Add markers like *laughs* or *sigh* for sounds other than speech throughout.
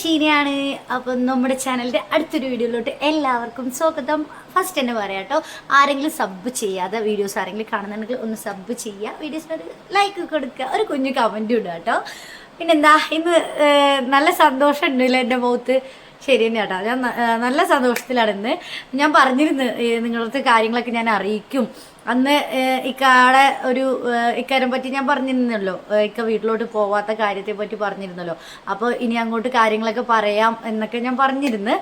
ഷീനയാണ്. അപ്പം നമ്മുടെ ചാനലിന്റെ അടുത്തൊരു വീഡിയോയിലോട്ട് എല്ലാവർക്കും സ്വാഗതം. ഫസ്റ്റ് തന്നെ പറയാം കേട്ടോ. ആരെങ്കിലും സബ് ചെയ്യാതെ വീഡിയോസ് ആരെങ്കിലും കാണുന്നുണ്ടെങ്കിൽ ഒന്ന് സബ് ചെയ്യുക. വീഡിയോസിനൊരു ലൈക്ക് കൊടുക്കുക. ഒരു കുഞ്ഞു കമന്റും ഇടുക കേട്ടോ. പിന്നെന്താ? ഇന്ന് നല്ല സന്തോഷം ഉണ്ടല്ലോ എന്റെ മുഖത്ത്? ശരി തന്നെ കേട്ടോ. ഞാൻ നല്ല സന്തോഷത്തിലാണ് ഇന്ന്. ഞാൻ പറഞ്ഞിരുന്നു നിങ്ങളുടെ കാര്യങ്ങളൊക്കെ ഞാൻ അറിയിക്കും. അന്ന് ഇക്കാളെ ഒരു ഇക്കാര്യം പറ്റി ഞാൻ പറഞ്ഞിരുന്നല്ലോ. ഇക്ക വീട്ടിലോട്ട് പോവാത്ത കാര്യത്തെ പറ്റി പറഞ്ഞിരുന്നല്ലോ. അപ്പോൾ ഇനി അങ്ങോട്ട് കാര്യങ്ങളൊക്കെ പറയാം എന്നൊക്കെ ഞാൻ പറഞ്ഞിരുന്നു.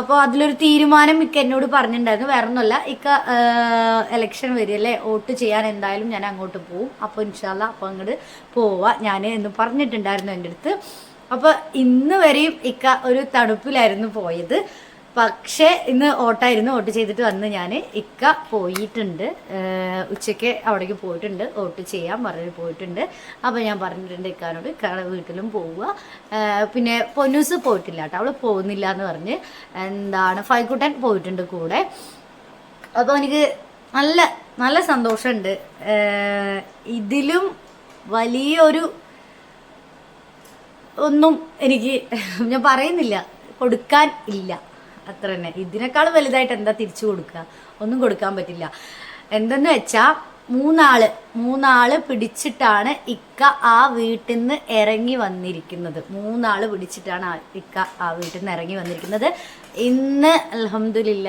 അപ്പോൾ അതിലൊരു തീരുമാനം ഇക്ക എന്നോട് പറഞ്ഞിട്ടുണ്ടായിരുന്നു വേറെ ഒന്നുമല്ല ഇക്ക എലക്ഷൻ വരികയല്ലേ? വോട്ട് ചെയ്യാൻ എന്തായാലും ഞാൻ അങ്ങോട്ട് പോവും. അപ്പോൾ ഇൻഷാല്ല അപ്പോൾ അങ്ങോട്ട് പോവാ. ഞാൻ എന്ന് പറഞ്ഞിട്ടുണ്ടായിരുന്നു എന്റെ അടുത്ത് അപ്പോൾ ഇന്ന് വരെയും ഇക്ക ഒരു തണുപ്പിലായിരുന്നു പോയത്. പക്ഷേ ഇന്ന് ഓട്ടായിരുന്നു. ഓട്ട് ചെയ്തിട്ട് വന്ന് ഞാൻ ഇക്ക പോയിട്ടുണ്ട്. ഉച്ചയ്ക്ക് അവിടേക്ക് പോയിട്ടുണ്ട്. ഓട്ട് ചെയ്യാൻ പറഞ്ഞു പോയിട്ടുണ്ട്. അപ്പോൾ ഞാൻ പറഞ്ഞിട്ടുണ്ട് ഇക്കാനോട് ഇക്കാടെ വീട്ടിലും പോവുക. പിന്നെ പൊന്നൂസ് പോയിട്ടില്ല കേട്ടോ. അവൾ പോകുന്നില്ല എന്ന് പറഞ്ഞ് എന്താണ് ഫൈക്കുട്ടൻ പോയിട്ടുണ്ട് കൂടെ. അപ്പോൾ എനിക്ക് നല്ല നല്ല സന്തോഷമുണ്ട്. ഇതിലും വലിയൊരു ഒന്നും എനിക്ക് ഞാൻ പറയുന്നില്ല. കൊടുക്കാൻ ഇല്ല. അത്ര തന്നെ ഇതിനേക്കാൾ വലുതായിട്ട് എന്താ തിരിച്ചു കൊടുക്കുക ഒന്നും കൊടുക്കാൻ പറ്റില്ല. എന്തെന്ന് വെച്ചാൽ മൂന്നാൾ മൂന്നാൾ പിടിച്ചിട്ടാണ് ഇക്ക ആ വീട്ടിൽ നിന്ന് ഇറങ്ങി വന്നിരിക്കുന്നത്. മൂന്നാൾ പിടിച്ചിട്ടാണ് ഇക്ക ആ വീട്ടിൽ നിന്ന് ഇറങ്ങി വന്നിരിക്കുന്നത്. ഇന്ന് അലഹമില്ല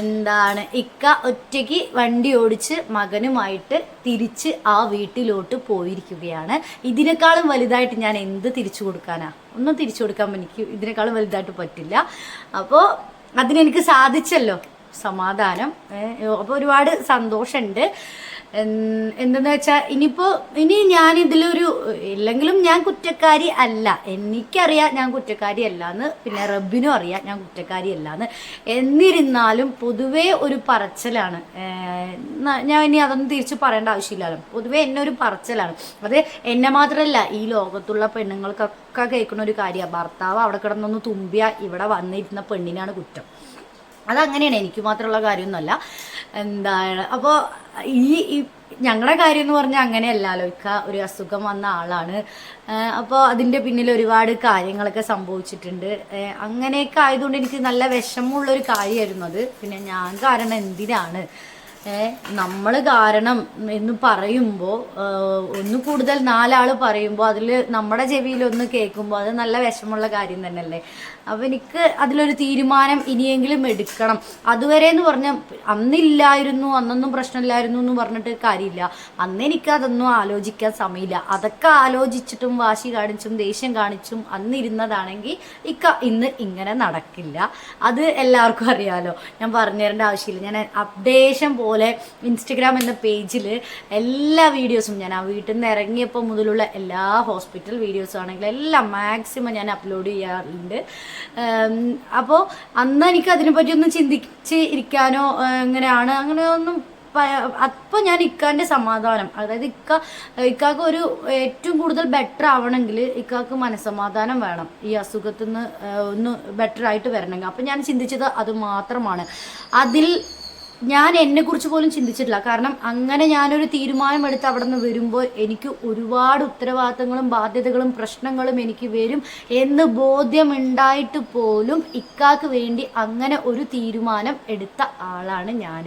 എന്താണ് ഇക്ക ഒറ്റയ്ക്ക് വണ്ടി ഓടിച്ച് മകനുമായിട്ട് തിരിച്ച് ആ വീട്ടിലോട്ട് പോയിരിക്കുകയാണ്. ഇതിനേക്കാളും വലുതായിട്ട് ഞാൻ എന്ത് തിരിച്ചു കൊടുക്കാനാ? ഒന്നും തിരിച്ചു കൊടുക്കാൻ എനിക്ക് ഇതിനേക്കാളും വലുതായിട്ട് പറ്റില്ല. അപ്പോൾ അതിനെനിക്ക് സാധിച്ചല്ലോ. സമാധാനം. അപ്പോൾ ഒരുപാട് സന്തോഷമുണ്ട്. എന്തെന്ന് വെച്ചാൽ ഇനിയിപ്പോൾ ഇനി ഞാൻ ഇതിലൊരു ഇല്ലെങ്കിലും ഞാൻ കുറ്റക്കാരി അല്ല. എനിക്കറിയാം ഞാൻ കുറ്റക്കാരി അല്ല എന്ന് പിന്നെ റബ്ബിനും അറിയാം ഞാൻ കുറ്റക്കാരി അല്ല എന്ന് എന്നിരുന്നാലും പൊതുവേ ഒരു പറച്ചിലാണ്. ഞാൻ ഇനി അതൊന്നും തിരിച്ചു പറയേണ്ട ആവശ്യമില്ലല്ലോ. പൊതുവേ എന്നെ ഒരു പറച്ചിലാണ്. അത് എന്നെ മാത്രമല്ല ഈ ലോകത്തുള്ള പെണ്ണുങ്ങൾക്കൊക്കെ കേൾക്കുന്ന ഒരു കാര്യമാണ്. ഭർത്താവ് അവിടെ കിടന്നൊന്ന് തുമ്പിയ ഇവിടെ വന്നിരുന്ന പെണ്ണിനാണ് കുറ്റം. അതങ്ങനെയാണ്. എനിക്ക് മാത്രമുള്ള കാര്യമൊന്നുമല്ല. എന്താണ്? അപ്പോൾ ഈ ഞങ്ങളുടെ കാര്യം എന്ന് പറഞ്ഞാൽ അങ്ങനെയല്ലല്ലോ ഇക്ക ഒരു അസുഖം വന്ന ആളാണ്. അപ്പോൾ അതിന്റെ പിന്നിൽ ഒരുപാട് കാര്യങ്ങളൊക്കെ സംഭവിച്ചിട്ടുണ്ട്. അങ്ങനെയൊക്കെ ആയതുകൊണ്ട് എനിക്ക് നല്ല വിഷമമുള്ളൊരു കാര്യമായിരുന്നു അത്. പിന്നെ ഞാൻ കാരണം എന്തിനാണ്? നമ്മൾ കാരണം എന്ന് പറയുമ്പോൾ ഒന്ന് കൂടുതൽ നാലാൾ പറയുമ്പോൾ അതിൽ നമ്മുടെ ചെവിയിൽ ഒന്ന് കേൾക്കുമ്പോൾ അത് നല്ല വിഷമമുള്ള കാര്യം തന്നെയല്ലേ? അപ്പോൾ എനിക്ക് അതിലൊരു തീരുമാനം ഇനിയെങ്കിലും എടുക്കണം. അതുവരെ എന്ന് പറഞ്ഞാൽ അന്നില്ലായിരുന്നു അന്നൊന്നും പ്രശ്നമില്ലായിരുന്നു എന്ന് പറഞ്ഞിട്ട് കാര്യമില്ല. അന്ന് എനിക്ക് അതൊന്നും ആലോചിക്കാൻ സമയമില്ല. അതൊക്കെ ആലോചിച്ചിട്ടും വാശി കാണിച്ചും ദേഷ്യം കാണിച്ചും അന്നിരുന്നതാണെങ്കിൽ ഇക്ക ഇന്ന് ഇങ്ങനെ നടക്കില്ല. അത് എല്ലാവർക്കും അറിയാലോ. ഞാൻ പറഞ്ഞു തരേണ്ട ആവശ്യമില്ല. ഞാൻ അപ്ഡേഷൻ പോലെ ഇൻസ്റ്റഗ്രാം എന്ന പേജിൽ എല്ലാ വീഡിയോസും ഞാൻ ആ വീട്ടിൽ നിന്ന് ഇറങ്ങിയപ്പോൾ മുതലുള്ള എല്ലാ ഹോസ്പിറ്റൽ വീഡിയോസും ആണെങ്കിലും എല്ലാം മാക്സിമം ഞാൻ അപ്ലോഡ് ചെയ്യാറുണ്ട്. അപ്പോൾ അന്ന് എനിക്ക് അതിനെപ്പറ്റിയൊന്നും ചിന്തിച്ച് ഇരിക്കാനോ അങ്ങനെ ഒന്നും അപ്പോൾ ഞാൻ ഇക്കാന്റെ സമാധാനം അതായത് ഇക്ക ഇക്കാക്ക് ഒരു ഏറ്റവും കൂടുതൽ ബെറ്റർ ആവണമെങ്കിൽ ഇക്കാക്ക് മനസ്സമാധാനം വേണം. ഈ അസുഖത്തിൽ നിന്ന് ഒന്ന് ബെറ്റർ ആയിട്ട് വരണമെങ്കിൽ. അപ്പം ഞാൻ ചിന്തിച്ചത് അത് മാത്രമാണ്. അതിൽ ഞാൻ എന്നെക്കുറിച്ച് പോലും ചിന്തിച്ചിട്ടില്ല. കാരണം അങ്ങനെ ഞാനൊരു തീരുമാനമെടുത്ത് അവിടെ നിന്ന് വരുമ്പോൾ എനിക്ക് ഒരുപാട് ഉത്തരവാദിത്തങ്ങളും ബാധ്യതകളും പ്രശ്നങ്ങളും എനിക്ക് വരും എന്ന് ബോധ്യമുണ്ടായിട്ട് പോലും ഇക്കാക്ക് വേണ്ടി അങ്ങനെ ഒരു തീരുമാനം എടുത്ത ആളാണ് ഞാൻ.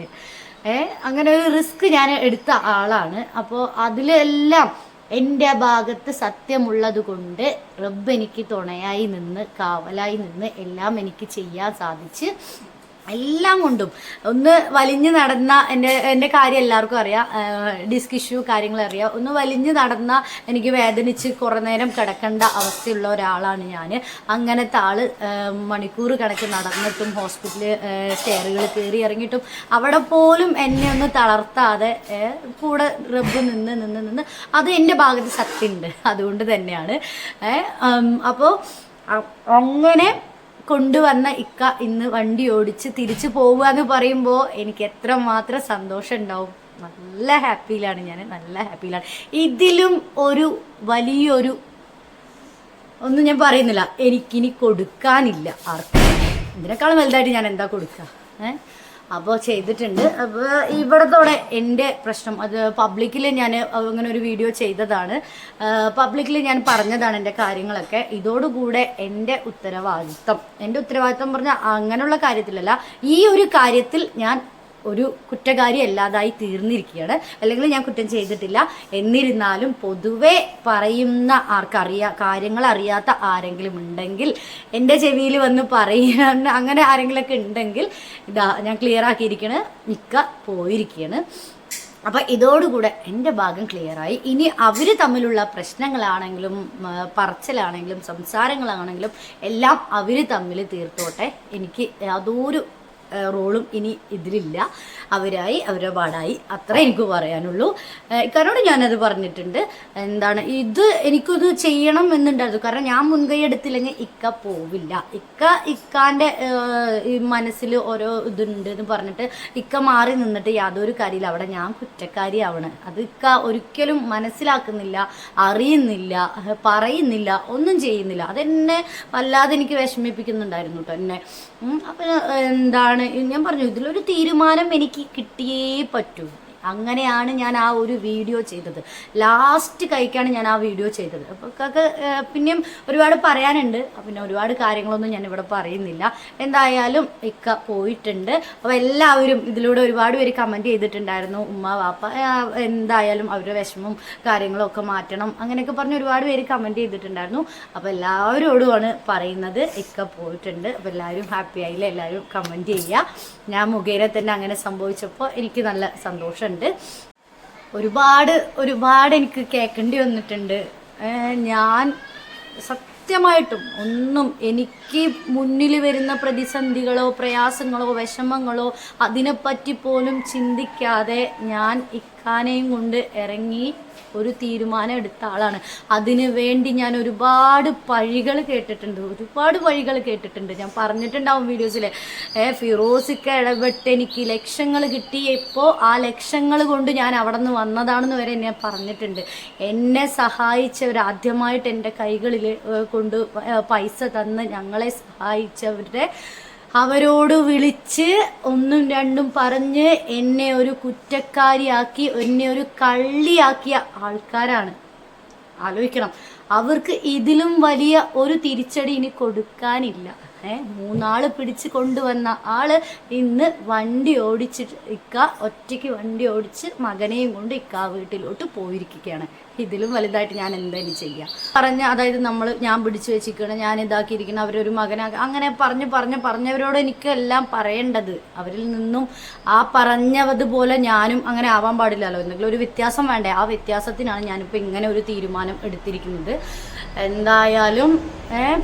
അങ്ങനെ ഒരു റിസ്ക് ഞാൻ എടുത്ത ആളാണ്. അപ്പോൾ അതിലെല്ലാം എന്റെ ഭാഗത്ത് സത്യമുള്ളത് കൊണ്ട് റബ്ബ് എനിക്ക് തുണയായി നിന്ന് കാവലായി നിന്ന് എല്ലാം എനിക്ക് ചെയ്യാൻ സാധിച്ച് എല്ലാം കൊണ്ടും. ഒന്ന് വലിഞ്ഞു നടന്ന എന്റെ എന്റെ കാര്യം എല്ലാവർക്കും അറിയാം. ഡിസ്ക് ഇഷ്യൂ കാര്യങ്ങൾ അറിയാം. ഒന്ന് വലിഞ്ഞു നടന്ന എനിക്ക് വേദനിച്ച് കുറേ നേരം കിടക്കേണ്ട അവസ്ഥയുള്ള ഒരാളാണ് ഞാൻ അങ്ങനത്തെ ആൾ മണിക്കൂർ കണക്ക് നടന്നിട്ടും ഹോസ്പിറ്റലിൽ സ്റ്റെയറുകൾ കയറി ഇറങ്ങിയിട്ടും അവിടെ പോലും എന്നെ ഒന്ന് തളർത്താതെ കൂടെ റബ്ബ് നിന്ന് നിന്ന് നിന്ന് അത് എന്റെ ഭാഗത്ത് സത്യമുണ്ട്. അതുകൊണ്ട് തന്നെയാണ്. അപ്പോൾ അങ്ങനെ കൊണ്ടുവന്ന ഇക്ക ഇന്ന് വണ്ടി ഓടിച്ച് തിരിച്ചു പോവുക എന്ന് പറയുമ്പോൾ എനിക്ക് എത്രമാത്രം സന്തോഷം ഉണ്ടാവും. നല്ല ഹാപ്പിയിലാണ് ഞാൻ നല്ല ഹാപ്പിയിലാണ്. ഇതിലും ഒരു വലിയൊരു ഒന്നും ഞാൻ പറയുന്നില്ല. എനിക്കിനി കൊടുക്കാനില്ല ആർക്കും. ഇതിനേക്കാളും വലുതായിട്ട് ഞാൻ എന്താ കൊടുക്കുക? ഏ? അപ്പോൾ ചെയ്തിട്ടുണ്ട്. അപ്പോൾ ഇവിടത്തോടെ എന്റെ പ്രശ്നം. അത് പബ്ലിക്കിൽ ഞാൻ അങ്ങനെ ഒരു വീഡിയോ ചെയ്തതാണ്. പബ്ലിക്കിൽ ഞാൻ പറഞ്ഞതാണ് എന്റെ കാര്യങ്ങളൊക്കെ. ഇതോടുകൂടെ എന്റെ ഉത്തരവാദിത്തം എന്റെ ഉത്തരവാദിത്തം പറഞ്ഞാൽ അങ്ങനെയുള്ള കാര്യത്തിലല്ല. ഈ ഒരു കാര്യത്തിൽ ഞാൻ ഒരു കുറ്റകാരി അല്ലാതായി തീർന്നിരിക്കുകയാണ്. അല്ലെങ്കിൽ ഞാൻ കുറ്റം ചെയ്തിട്ടില്ല. എന്നിരുന്നാലും പൊതുവെ പറയുന്ന ആർക്കറിയാ കാര്യങ്ങൾ അറിയാത്ത ആരെങ്കിലും ഉണ്ടെങ്കിൽ എന്റെ ചെവിയിൽ വന്ന് പറയുന്ന അങ്ങനെ ആരെങ്കിലുമൊക്കെ ഉണ്ടെങ്കിൽ ഇതാ ഞാൻ ക്ലിയർ ആക്കിയിരിക്കണ്. മിക്ക പോയിരിക്കുകയാണ് അപ്പം ഇതോടുകൂടെ എന്റെ ഭാഗം ക്ലിയറായി ഇനി അവർ തമ്മിലുള്ള പ്രശ്നങ്ങളാണെങ്കിലും പറച്ചിലാണെങ്കിലും സംസാരങ്ങളാണെങ്കിലും എല്ലാം അവർ തമ്മിൽ തീർത്തോട്ടെ. എനിക്ക് യാതൊരു റോളും ഇനി ഇതിലില്ല. അവരായി അവരുടെ പാടായി. അത്ര എനിക്ക് പറയാനുള്ളൂ. ഇക്കാരോട് ഞാനത് പറഞ്ഞിട്ടുണ്ട്. എന്താണ് ഇത് എനിക്കത് ചെയ്യണം എന്നുണ്ടായിരുന്നു. കാരണം ഞാൻ മുൻകൈ എടുത്തില്ലെങ്കിൽ ഇക്ക പോവില്ല. ഇക്ക ഇക്കാന്റെ മനസ്സിൽ ഓരോ ഇതുണ്ട് എന്ന് പറഞ്ഞിട്ട് ഇക്ക മാറി നിന്നിട്ട് യാതൊരു കാര്യമില്ല. അവിടെ ഞാൻ കുറ്റക്കാരിയാവണ്. അത് ഇക്ക ഒരിക്കലും മനസ്സിലാക്കുന്നില്ല അറിയുന്നില്ല പറയുന്നില്ല ഒന്നും ചെയ്യുന്നില്ല. അതെന്നെ വല്ലാതെ എനിക്ക് വിഷമിപ്പിക്കുന്നുണ്ടായിരുന്നു കേട്ടോ എന്നെ. അപ്പം എന്താണ് ഞാൻ പറഞ്ഞു ഇതിലൊരു തീരുമാനം എനിക്ക് കിട്ടിയേ പറ്റൂ. അങ്ങനെയാണ് ഞാൻ ആ ഒരു വീഡിയോ ചെയ്തത്. ലാസ്റ്റ് കഴിക്കാണ് ഞാൻ ആ വീഡിയോ ചെയ്തത്. അപ്പോൾ പിന്നെയും ഒരുപാട് പറയാനുണ്ട്. പിന്നെ ഒരുപാട് കാര്യങ്ങളൊന്നും ഞാൻ ഇവിടെ പറയുന്നില്ല. എന്തായാലും ഇക്ക പോയിട്ടുണ്ട്. അപ്പോൾ എല്ലാവരും ഇതിലൂടെ ഒരുപാട് പേര് കമന്റ് ചെയ്തിട്ടുണ്ടായിരുന്നു. ഉമ്മ വാപ്പ എന്തായാലും അവരുടെ വിഷമം കാര്യങ്ങളും ഒക്കെ മാറ്റണം. അങ്ങനെയൊക്കെ പറഞ്ഞ് ഒരുപാട് പേര് കമന്റ് ചെയ്തിട്ടുണ്ടായിരുന്നു. അപ്പോൾ എല്ലാവരോടുമാണ് പറയുന്നത്. ഇക്ക പോയിട്ടുണ്ട്. അപ്പോൾ എല്ലാവരും ഹാപ്പി ആയില്ല? എല്ലാവരും കമന്റ് ചെയ്യുക. ഞാൻ മുഖേന തന്നെ അങ്ങനെ സംഭവിച്ചപ്പോൾ എനിക്ക് നല്ല സന്തോഷമുണ്ട്. ഒരുപാട് ഒരുപാട് എനിക്ക് കേൾക്കേണ്ടി വന്നിട്ടുണ്ട്. ഞാൻ ഞാൻ സത്യമായിട്ടും ഒന്നും എനിക്ക് മുന്നിൽ വരുന്ന പ്രതിസന്ധികളോ പ്രയാസങ്ങളോ വിഷമങ്ങളോ അതിനെപ്പറ്റി പോലും ചിന്തിക്കാതെ ഞാൻ ഇക്കാനെയും കൊണ്ട് ഇറങ്ങി ഒരു തീരുമാനം എടുത്ത ആളാണ്. അതിന് വേണ്ടി ഞാൻ ഒരുപാട് പഴികൾ കേട്ടിട്ടുണ്ട്. ഒരുപാട് വഴികൾ കേട്ടിട്ടുണ്ട്. ഞാൻ പറഞ്ഞിട്ടുണ്ടാവും വീഡിയോസിൽ ഏ ഫിറോസിക്ക ഇടപെട്ട് എനിക്ക് ലക്ഷങ്ങൾ കിട്ടിയപ്പോൾ ആ ലക്ഷങ്ങൾ കൊണ്ട് ഞാൻ അവിടെ നിന്ന് വന്നതാണെന്ന് വരെ ഞാൻ പറഞ്ഞിട്ടുണ്ട്. എന്നെ സഹായിച്ചവർ ആദ്യമായിട്ട് എന്റെ കൈകളിൽ കൊണ്ട് പൈസ തന്ന് ഞങ്ങളെ സഹായിച്ചവരുടെ അവരോട് വിളിച്ച് ഒന്നും രണ്ടും പറഞ്ഞ് എന്നെ ഒരു കുറ്റക്കാരിയാക്കി എന്നെ ഒരു കള്ളിയാക്കിയ ആൾക്കാരാണ്. ആലോചിക്കണം. അവർക്ക് ഇതിലും വലിയ ഒരു തിരിച്ചടി ഇനി കൊടുക്കാനില്ല. ഏ മൂന്നാൾ പിടിച്ച് കൊണ്ടുവന്ന ആൾ ഇന്ന് വണ്ടി ഓടിച്ചിട്ട് ഇക്ക ഒറ്റയ്ക്ക് വണ്ടി ഓടിച്ച് മകനെയും കൊണ്ട് ഇക്ക വീട്ടിലോട്ട് പോയിരിക്കുകയാണ്. ഇതിലും വലുതായിട്ട് ഞാൻ എന്തായാലും ചെയ്യാം? പറഞ്ഞ അതായത് നമ്മൾ ഞാൻ പിടിച്ചു വെച്ചിരിക്കണം ഞാൻ ഇതാക്കിയിരിക്കണം അവരൊരു മകനാ അങ്ങനെ പറഞ്ഞ് പറഞ്ഞ് പറഞ്ഞവരോട് എനിക്ക് എല്ലാം പറയേണ്ടത്. അവരിൽ നിന്നും ആ പറഞ്ഞതുപോലെ ഞാനും അങ്ങനെ ആവാൻ പാടില്ലല്ലോ. എന്തെങ്കിലും ഒരു വ്യത്യാസം വേണ്ടേ? ആ വ്യത്യാസത്തിനാണ് ഞാനിപ്പോൾ ഇങ്ങനെ ഒരു തീരുമാനം എടുത്തിരിക്കുന്നത്. എന്തായാലും ഏഹ്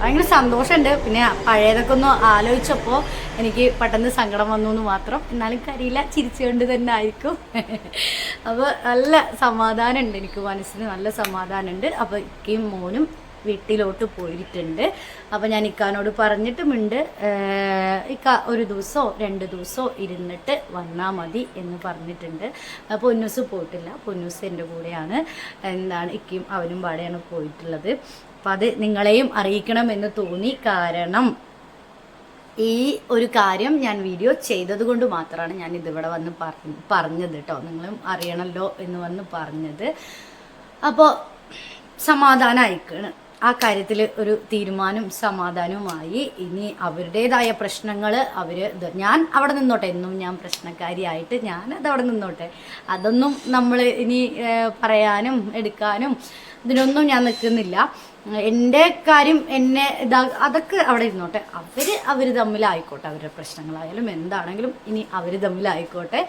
ഭയങ്കര സന്തോഷമുണ്ട്. പിന്നെ പഴയതൊക്കെ ഒന്ന് ആലോചിച്ചപ്പോൾ എനിക്ക് പെട്ടെന്ന് സങ്കടം വന്നു എന്ന് മാത്രം. എന്നാലും കരിയില്ല ചിരിച്ചുകൊണ്ട് തന്നെ ആയിരിക്കും. അപ്പോൾ നല്ല സമാധാനമുണ്ട് എനിക്ക് മനസ്സിന്. നല്ല സമാധാനമുണ്ട്. അപ്പോൾ ഇക്കയും മോനും വീട്ടിലോട്ട് പോയിട്ടുണ്ട്. അപ്പോൾ ഞാൻ ഇക്കാനോട് പറഞ്ഞിട്ടുമുണ്ട് ഇക്ക ഒരു ദിവസമോ രണ്ട് ദിവസമോ ഇരുന്നിട്ട് വന്നാൽ മതി എന്ന് പറഞ്ഞിട്ടുണ്ട്. പൊന്നൂസ് പോയിട്ടില്ല. പൊന്നൂസ് എന്റെ കൂടെയാണ്. എന്താണ് ഇക്കയും അവനും പാടെയാണ് പോയിട്ടുള്ളത്. അപ്പം അത് നിങ്ങളെയും അറിയിക്കണമെന്ന് തോന്നി. കാരണം ഈ ഒരു കാര്യം ഞാൻ വീഡിയോ ചെയ്തത് കൊണ്ട് മാത്രമാണ് ഞാൻ ഇതിവിടെ വന്ന് പറഞ്ഞു പറഞ്ഞത് കേട്ടോ നിങ്ങളും അറിയണല്ലോ എന്ന് വന്ന് പറഞ്ഞത്. അപ്പോൾ സമാധാനമായിക്കാണ് ആ കാര്യത്തിൽ ഒരു തീരുമാനം സമാധാനവുമായി. ഇനി അവരുടേതായ പ്രശ്നങ്ങൾ അവർ ഞാൻ അവിടെ നിന്നോട്ടെ. എന്നും ഞാൻ പ്രശ്നക്കാരിയായിട്ട് ഞാൻ അത് അവിടെ നിന്നോട്ടെ. അതൊന്നും നമ്മൾ ഇനി പറയാനും എടുക്കാനും ഇതിനൊന്നും ഞാൻ നിൽക്കുന്നില്ല. എന്റെ കാര്യം എന്നെ ഇതാ അതൊക്കെ അവിടെ ഇരുന്നോട്ടെ. അവർ അവർ തമ്മിലായിക്കോട്ടെ. അവരുടെ പ്രശ്നങ്ങളായാലും എന്താണെങ്കിലും ഇനി അവർ തമ്മിലായിക്കോട്ടെ.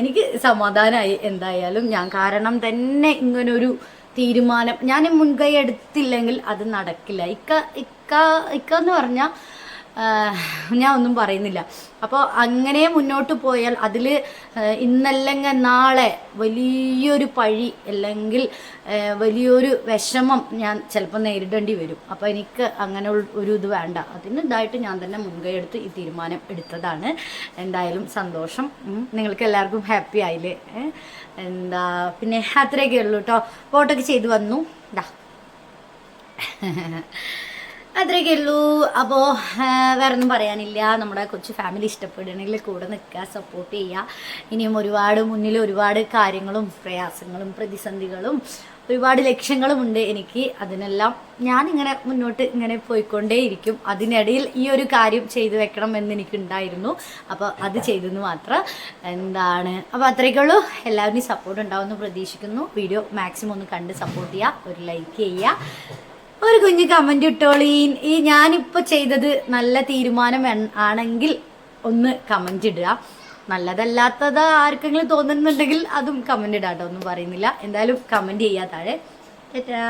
എനിക്ക് സമാധാനമായി എന്തായാലും ഞാൻ കാരണം തന്നെ ഇങ്ങനൊരു തീരുമാനം ഞാൻ മുൻകൈ എടുത്തില്ലെങ്കിൽ അത് നടക്കില്ല. ഇക്ക ഇക്ക ഇക്ക എന്ന് പറഞ്ഞാൽ ഞാൻ ഒന്നും പറയുന്നില്ല. അപ്പോൾ അങ്ങനെ മുന്നോട്ട് പോയാൽ അതിൽ ഇന്നല്ലെങ്കിൽ നാളെ വലിയൊരു പഴി അല്ലെങ്കിൽ വലിയൊരു വിഷമം ഞാൻ ചിലപ്പോൾ നേരിടേണ്ടി വരും. അപ്പോൾ എനിക്ക് അങ്ങനെ ഒരു ഇത് വേണ്ട. അതിന് ഇതായിട്ട് ഞാൻ തന്നെ മുൻകൈ എടുത്ത് ഈ തീരുമാനം എടുത്തതാണ്. എന്തായാലും സന്തോഷം. നിങ്ങൾക്ക് എല്ലാവർക്കും ഹാപ്പി ആയില്ലേ? എന്താ പിന്നെ അത്രയൊക്കെ ഉള്ളൂ കേട്ടോ ഫോട്ടോക്ക് ചെയ്ത് വന്നു. ഇതാ *laughs* അത്രയൊക്കെ അപ്പോൾ വേറെ ഒന്നും പറയാനില്ല. നമ്മുടെ കൊച്ചു ഫാമിലി ഇഷ്ടപ്പെടുകയാണെങ്കിൽ കൂടെ നിൽക്കുക സപ്പോർട്ട് ചെയ്യുക. ഇനിയും ഒരുപാട് മുന്നിൽ ഒരുപാട് കാര്യങ്ങളും പ്രയാസങ്ങളും പ്രതിസന്ധികളും ഒരുപാട് ലക്ഷ്യങ്ങളും ഉണ്ട് എനിക്ക്. അതിനെല്ലാം ഞാനിങ്ങനെ മുന്നോട്ട് ഇങ്ങനെ പോയിക്കൊണ്ടേയിരിക്കും. അതിനിടയിൽ ഈ ഒരു കാര്യം ചെയ്തു വെക്കണം എന്ന് എനിക്കുണ്ടായിരുന്നു. അപ്പോൾ അത് ചെയ്തെന്ന് മാത്രം എന്താണ്. അപ്പോൾ അത്രയ്ക്കുള്ളൂ എല്ലാവരുടെയും സപ്പോർട്ട് ഉണ്ടാവുമെന്ന് പ്രതീക്ഷിക്കുന്നു. വീഡിയോ മാക്സിമം ഒന്ന് കണ്ട് സപ്പോർട്ട് ചെയ്യുക. ഒരു ലൈക്ക് ചെയ്യുക. ഒരു കുഞ്ഞു കമന്റ് ഇട്ടോളീൻ ഈ ഞാനിപ്പോൾ ചെയ്തത് നല്ല തീരുമാനം ആണെങ്കിൽ ഒന്ന് കമന്റ് ഇടുക. നല്ലതല്ലാത്തത് ആർക്കെങ്കിലും തോന്നുന്നുണ്ടെങ്കിൽ അതും കമന്റ് ഇടാട്ടോ ഒന്നും പറയുന്നില്ല. എന്തായാലും കമന്റ് ചെയ്യാ താഴെ. ടാറ്റാ.